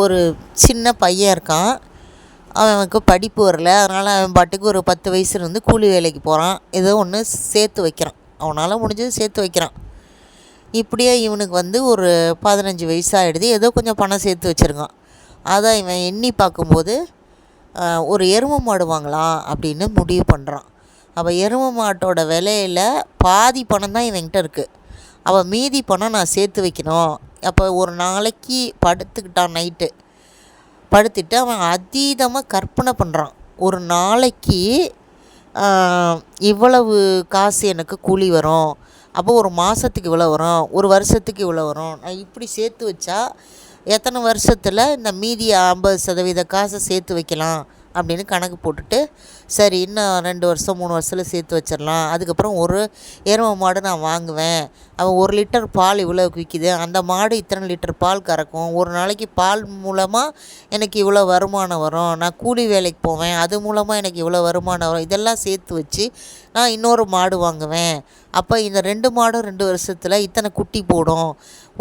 ஒரு சின்ன பையன் இருக்கான். அவனுக்கு படிப்பு வரல. அதனால் அவன் பாட்டுக்கு ஒரு பத்து வயசுலேருந்து கூலி வேலைக்கு போகிறான் ஏதோ ஒன்று சேர்த்து வைக்கிறான். அவனால் முடிஞ்சது சேர்த்து வைக்கிறான். இப்படியே இவனுக்கு வந்து ஒரு பதினஞ்சு வயசு ஆகிடுது ஏதோ கொஞ்சம் பணம் சேர்த்து வச்சுருக்கான். அதை இவன் எண்ணி பார்க்கும்போது ஒரு எருமை மாடு வாங்கலாம் அப்படின்னு முடிவு பண்ணுறான் அப்போ எருமை மாட்டோட விலையில் பாதி பணம் தான் இவன்கிட்ட இருக்குது அவள் மீதி பணம் நான் சேர்த்து வைக்கணும். அப்போ ஒரு நாளைக்கு படுத்துக்கிட்டான் நைட்டு படுத்துட்டு அவன் அதீதமாக கற்பனை பண்ணுறான் ஒரு நாளைக்கு இவ்வளவு காசு எனக்கு கூலி வரும். அப்போ ஒரு மாதத்துக்கு இவ்வளோ வரும். ஒரு வருஷத்துக்கு இவ்வளோ வரும். நான் இப்படி சேர்த்து வச்சா எத்தனை வருஷத்தில் இந்த மீதி ஐம்பது சதவீத காசை சேர்த்து வைக்கலாம்? அப்படின்னு கணக்கு போட்டுட்டு சரி இன்னும் ரெண்டு வருஷம் மூணு வருஷத்தில் சேர்த்து வச்சிடலாம். அதுக்கப்புறம் ஒரு எருமை மாடு நான் வாங்குவேன். அவன் ஒரு லிட்டர் பால் இவ்வளோக்கு விற்கிது அந்த மாடு இத்தனை லிட்டர் பால் கறக்கும். ஒரு நாளைக்கு பால் மூலமாக எனக்கு இவ்வளோ வருமானம் வரும். நான் கூலி வேலைக்கு போவேன். அது மூலமாக எனக்கு இவ்வளோ வருமானம் வரும். இதெல்லாம் சேர்த்து வச்சு நான் இன்னொரு மாடு வாங்குவேன். அப்போ இந்த ரெண்டு மாடும் ரெண்டு வருஷத்தில் இத்தனை குட்டி போடும்.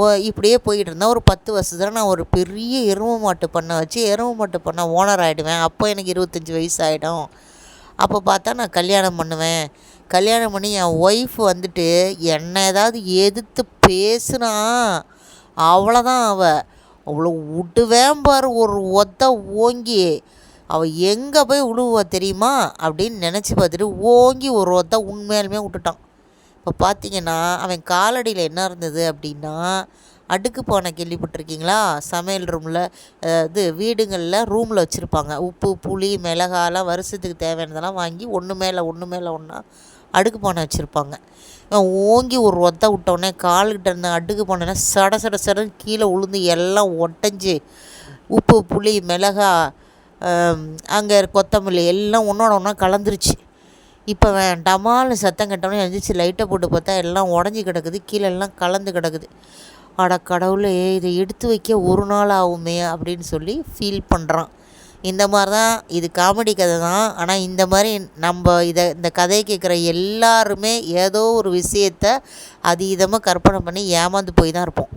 ஓ இப்படியே போய்கிட்டு இருந்தால் ஒரு பத்து வருஷத்தில் நான் ஒரு பெரிய எருமை மாட்டு பண்ணை வச்சு எருமை மாட்டு பண்ணை ஓனர் ஆகிடுவேன் அப்போ எனக்கு இருபத்தஞ்சி வயசு ஆகிடும் அப்போ பார்த்தா நான் கல்யாணம் பண்ணுவேன். கல்யாணம் பண்ணி என் ஒய்ஃப் வந்துட்டு என்னை ஏதாவது எதிர்த்து பேசுனா அவ்வளோதான் அவள் அவ்வளோ விட்டுவேன் பாரு ஒரு ஒத்த ஓங்கி. அவள் எங்கே போய் விழுவா தெரியுமா? அப்படின்னு நினச்சி பார்த்துட்டு ஓங்கி ஒரு ஒத்த உண்மையாலுமே விட்டுட்டான். இப்போ பார்த்தீங்கன்னா அவன் காலடியில் என்ன இருந்தது அப்படின்னா அடுக்கு பானை கேள்விப்பட்டிருக்கீங்களா? சமையல் ரூமில் இது வீடுங்களில் ரூமில் வச்சுருப்பாங்க. உப்பு புளி மிளகாலாம் வருஷத்துக்கு தேவையானதெல்லாம் வாங்கி ஒன்று மேலே ஒன்று மேலே ஒன்றா அடுக்கு பானை வச்சுருப்பாங்க. ஓங்கி ஒரு ஒத்த விட்டோடனே கால்கிட்ட இருந்த அடுக்கு பானைனா சட சட சடன்னு கீழே உளுந்து எல்லாம் ஒட்டஞ்சு உப்பு புளி மிளகா அங்கே கொத்தமல்லி எல்லாம் ஒன்றோட ஒன்றா கலந்துருச்சு. இப்போ டமால்னு சத்தம் கட்டோன்னே எழுந்திரிச்சு லைட்டை போட்டு பார்த்தா எல்லாம் உடஞ்சி கிடக்குது. கீழே எல்லாம் கலந்து கிடக்குது. அட கடவுளே இதை எடுத்து வைக்க ஒரு நாள் ஆகுமே அப்படின்னு சொல்லி ஃபீல் பண்ணுறான் இந்த மாதிரி தான் இது காமெடி கதை தான். ஆனால் இந்த மாதிரி நம்ம இதை இந்த கதையை கேட்குற எல்லாருமே ஏதோ ஒரு விஷயத்த அதீதமாக கற்பனை பண்ணி ஏமாந்து போய் தான் இருப்போம்.